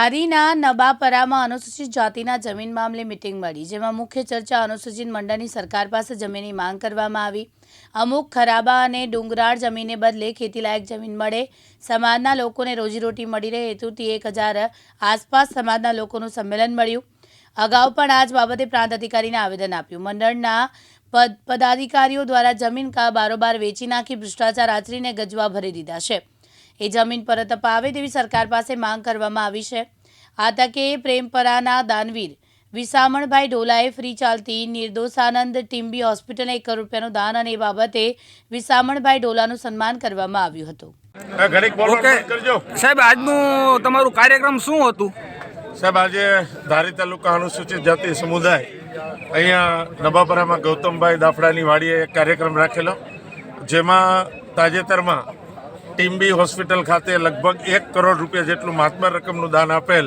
ધારીના નબાપરામાં અનુસૂચિત જાતિના જમીન મામલે મિટિંગ મળી, જેમાં મુખ્ય ચર્ચા અનુસૂચિત મંડળની સરકાર પાસે જમીનની માંગ કરવામાં આવી. અમુક ખરાબા અને ડુંગરાળ જમીને બદલે ખેતીલાયક જમીન મળે. સમાજના લોકોને રોજીરોટી મળી રહે હેતુથી એક હજાર આસપાસ સમાજના લોકોનું સંમેલન મળ્યું. અગાઉ પણ આ જ બાબતે પ્રાંત અધિકારીને આવેદન આપ્યું. મંડળના પદ પદાધિકારીઓ દ્વારા જમીન કા બારોબાર વેચી નાખી ભ્રષ્ટાચાર આચરીને ગજવા ભરી દીધા છે. એ જમીન પરત અપાવે તેવી સરકાર પાસે માંગ કરવામાં આવી છે. આ તકે પ્રેમપરાના દાનવીર વિસામણભાઈ ઢોલાએ ફ્રી ચાલતી નિર્દોષાનંદ ટીમ્બી હોસ્પિટલને એક કરોડ રૂપિયાનું દાન અને એ બાબતે વિસામણભાઈ ઢોલાનું સન્માન કરવામાં આવ્યું હતું. સાહેબ આજનું તમારું કાર્યક્રમ શું હતું? સાહેબ આજે ધારી તાલુકા અનુસૂચિત જાતિ સમુદાય અહીંયા નબાપરામાં ગૌતમભાઈ દાફડાની વાડીએ એક કાર્યક્રમ રાખેલો જેમાં તાજેતરમાં ટીમ્બી હોસ્પિટલ ખાતે લગભગ એક કરોડ રૂપિયા જેટલું મહાત્મા રકમનું દાન આપેલ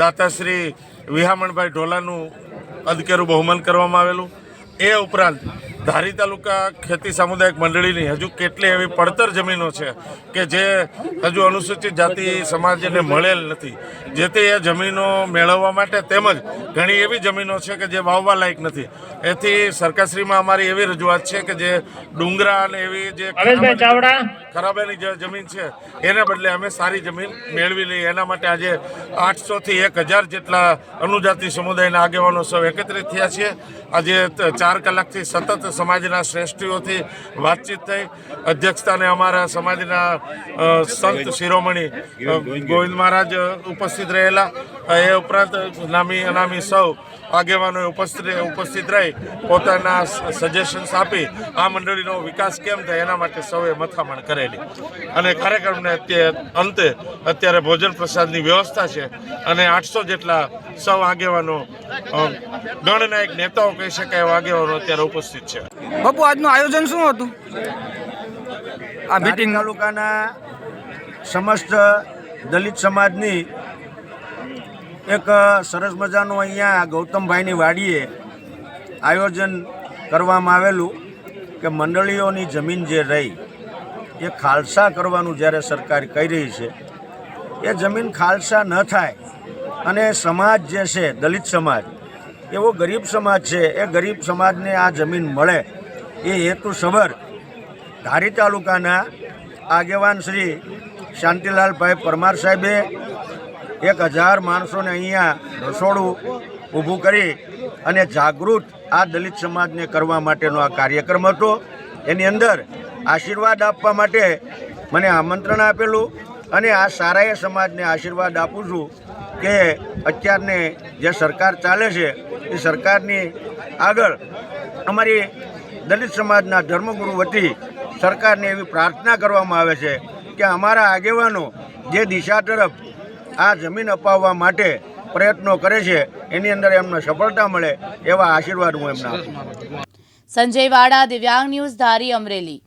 દાતાશ્રી વિહામણભાઈ ઢોલાનું અદકેરું બહુમાન કરવામાં આવેલું. એ ઉપરાંત ધારી તાલુકા ખેતી સામુદાયિક મંડળીની હજુ કેટલી એવી પડતર જમીનો છે કે જે હજુ અનુસૂચિત જાતિ સમાજને મળેલ નથી. જેથી એ જમીનો મેળવવા માટે તેમજ ઘણી એવી જમીનો છે કે જે વાવવા લાયક નથી. એથી સરકારશ્રીમાં અમારી એવી રજૂઆત છે કે જે ડુંગરા અને એવી જે ખરાબાની જે જમીન છે એને બદલે અમે સારી જમીન મેળવી લઈએ. એના માટે આજે આઠસોથી એક હજાર જેટલા અનુજાતિ સમુદાયના આગેવાનો સૌ એકત્રિત થયા છીએ. આજે ચાર કલાકથી સતત સમાજના શ્રેષ્ઠીઓથી વાતચીત થઈ. અધ્યક્ષતાને અમારા સમાજના સંત શિરોમણી ગોવિંદ મહારાજ ઉપસ્થિત રહેલા. એ ઉપરાંત નામી, અનામી સૌ આગેવાનોએ ઉપસ્થિત ઉપસ્થિત રહી, પોતાના સજેશન્સ આપી, આ મંડળીનો વિકાસ કેમ થાય એના માટે સૌએ મથામણ કરેલી. અને કાર્યક્રમને અત્યારે અંતે અત્યારે ભોજન પ્રસાદની વ્યવસ્થા છે. અને આઠસો જેટલા સૌ આગેવાનો ગણનાયક નેતાઓ કહી શકાય એવા આગેવાનો અત્યારે ઉપસ્થિત છે. બાપુ આજનું આયોજન શું હતું? આ મીટિંગ તાલુકાના સમસ્ત દલિત સમાજની એક સરસ મજાનું અહીંયા ગૌતમભાઈની વાડીએ આયોજન કરવામાં આવેલું કે મંડળીઓની જમીન જે રહી એ ખાલસા કરવાનું જ્યારે સરકાર કહી રહી છે એ જમીન ખાલસા ન થાય અને સમાજ જે છે, દલિત સમાજ, એવો ગરીબ સમાજ છે, એ ગરીબ સમાજને આ જમીન મળે, એ હેતુસભર ધારી તાલુકાના આગેવાન શ્રી શાંતિલાલભાઈ પરમાર સાહેબે એક હજાર માણસોને અહીંયા રસોડું ઊભું કરી અને જાગૃત આ દલિત સમાજને કરવા માટેનો આ કાર્યક્રમ હતો. એની અંદર આશીર્વાદ આપવા માટે મને આમંત્રણ આપેલું અને આ સારાએ સમાજને આશીર્વાદ આપું છું. કે અત્યારને જે સરકાર ચાલે છે, એ સરકારની આગળ અમારી દલિત સમાજના ધર્મગુરુ વતી સરકારને એવી પ્રાર્થના કરવામાં આવે છે કે અમારા આગેવાનો જે દિશા તરફ આ જમીન અપાવવા માટે પ્રયત્નો કરે છે, એની અંદર એમને સફળતા મળે એવા આશીર્વાદ હું એમના સંજય વાડા, દિવ્યાંગ ન્યૂઝ ધારી અમરેલી.